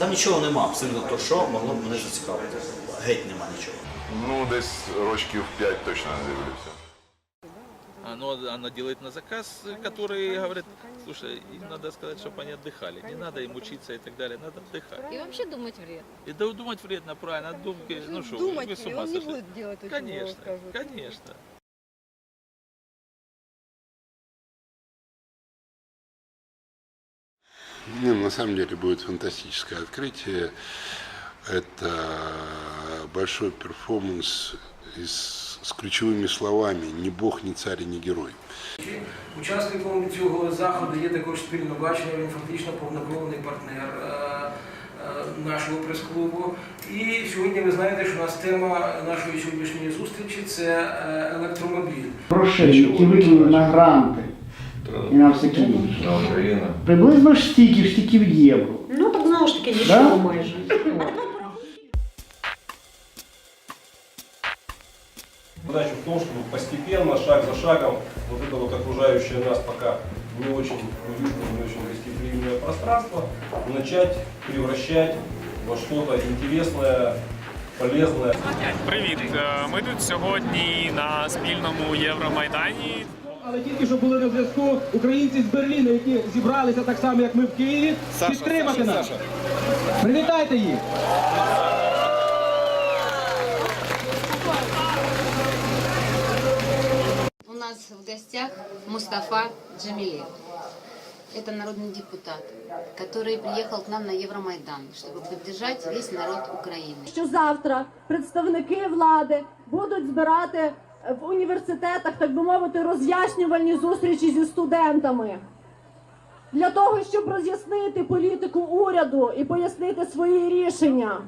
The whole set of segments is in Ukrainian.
Там нічого нема, абсолютно то, що могло б мене зацікавити. Геть нема нічого. Ну, десь рочків 5 точно не дивлюся. Оно, она делает на заказ, который говорит, слушай, им надо сказать, чтобы они отдыхали. Не надо им учиться и так далее, надо отдыхать. И вообще думать вредно. И да, думать вредно, правильно, думки, ну что, Думать, вы с и ума он не сошли. будет делать то, чему его Конечно, скажут. конечно. Не, на самом деле будет фантастическое открытие. Это большой перформанс из, с ключевыми словами «ни бог, ни царь, и ни герой». Учасником цього заходу є також спільно бачення, він фактично повноправний партнер е, е, нашого прес-клубу. І сьогодні ви знаєте, що у нас тема нашої сьогоднішньої зустрічі це е, електромобіль. грошей, які викинули на гранти і на все інше. На Україну. Приблизно ж стільки ж тільки в євро. Ну так знову ж таки Да? нічого майже. Задача в том, чтобы постепенно, шаг за шагом, вот это вот окружающее нас пока не очень уютное, не очень гостеприимное пространство, начать превращать во что-то интересное, полезное. Привіт! Е, Ми тут сьогодні на спільному Євромайдані. Але тільки що були на зв'язку українці з Берліну, які зібралися так само, як ми в Києві, підтримати нас. Привітайте їх! У нас в гостях Мустафа Джамилев. Это народный депутат, который приехал к нам на Евромайдан, чтобы поддержать весь народ Украины. Що завтра представники влади будуть збирати в університетах, так би мовити, роз'яснювальні зустрічі зі студентами. Для того, щоб роз'яснити політику уряду і пояснити свої рішення.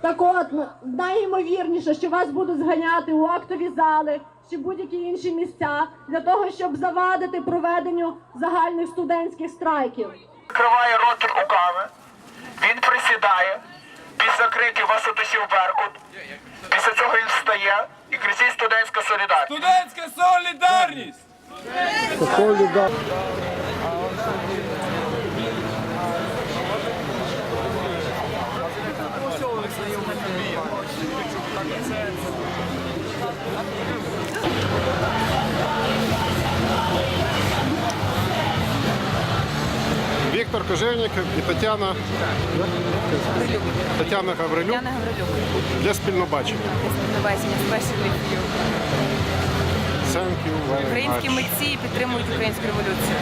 Так от, найімовірніше, що вас будуть зганяти у актові зали чи будь-які інші місця для того, щоб завадити проведенню загальних студентських страйків. Відкриває рот руками, він присідає, після криків вас утусів Беркут, після цього він встає і кричить студентська солідарність. Студентська солідарність! Виктор Кожевников и Татьяна, Татьяна Гаврилюк Яна Гаврилюк, для спільнобачення. спасибо. Thank you very Українські митці підтримують українську революцію.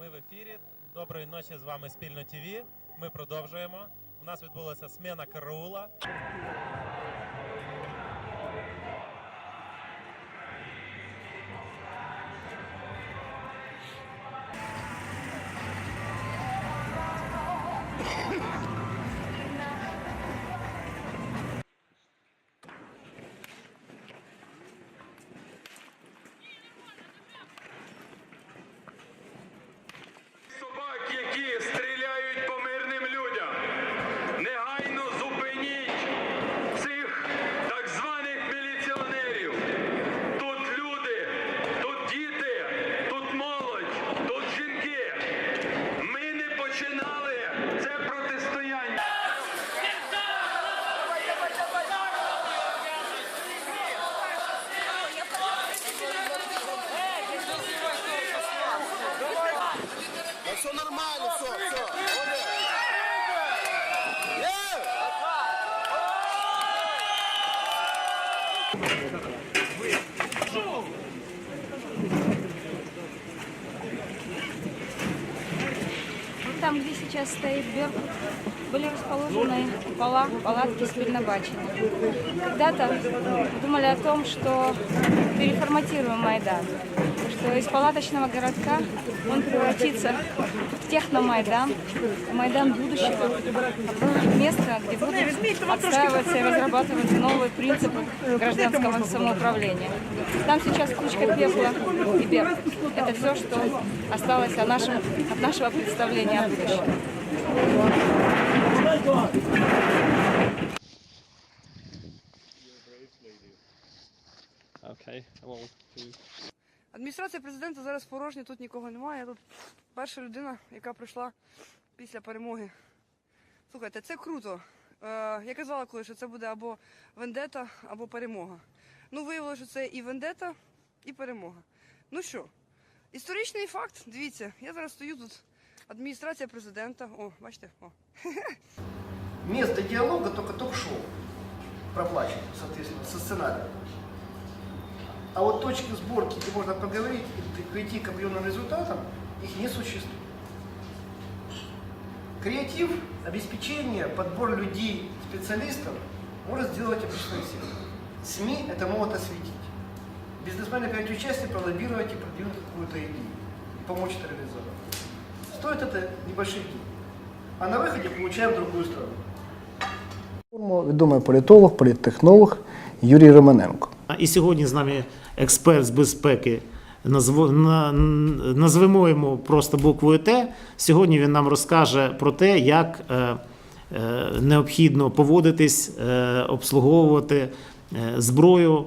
Ми в ефірі. Доброї ночі з вами спільно ТВ. Ми продовжуємо. У нас відбулася смена караула. Ha ha ha! Там, где сейчас стоит Беркут, были расположены пола, палатки спильнобачения. Когда-то думали о том, что переформатируем Майдан, что из палаточного городка он превратится в техномайдан, Майдан будущего, место, где будут отстаиваться и разрабатываться новые принципы гражданского самоуправления. Там сейчас кучка пепла и Беркут. Это все, что осталось от нашего, от нашего представления о будущем. Адміністрація президента зараз порожня, тут нікого немає. Тут перша людина, яка прийшла після перемоги Слухайте, це круто. Е, я казала коли, що це буде або вендета, або перемога. Ну, виявилося, що це і вендета, і перемога. Ну що, історичний факт, дивіться, я зараз стою тут, адміністрація президента. О, бачите, о. Место диалога только ток-шоу проплачено, соответственно, со сценарием. А вот точки сборки, где можно поговорить и прийти к определенным результатам, их не существует. Креатив, обеспечение, подбор людей, специалистов может сделать обычная сила. СМИ это могут осветить. Бизнесмены принять участие, пролоббировать и продвинуть какую-то идею, и помочь это реализовать. Стоит это небольших денег. А на выходе получаем другую сторону. Відомий політолог, політтехнолог Юрій Романенко. І сьогодні з нами експерт з безпеки. Назвемо йому просто буквою Т. Сьогодні він нам розкаже про те, як е, е, необхідно поводитись, е, обслуговувати зброю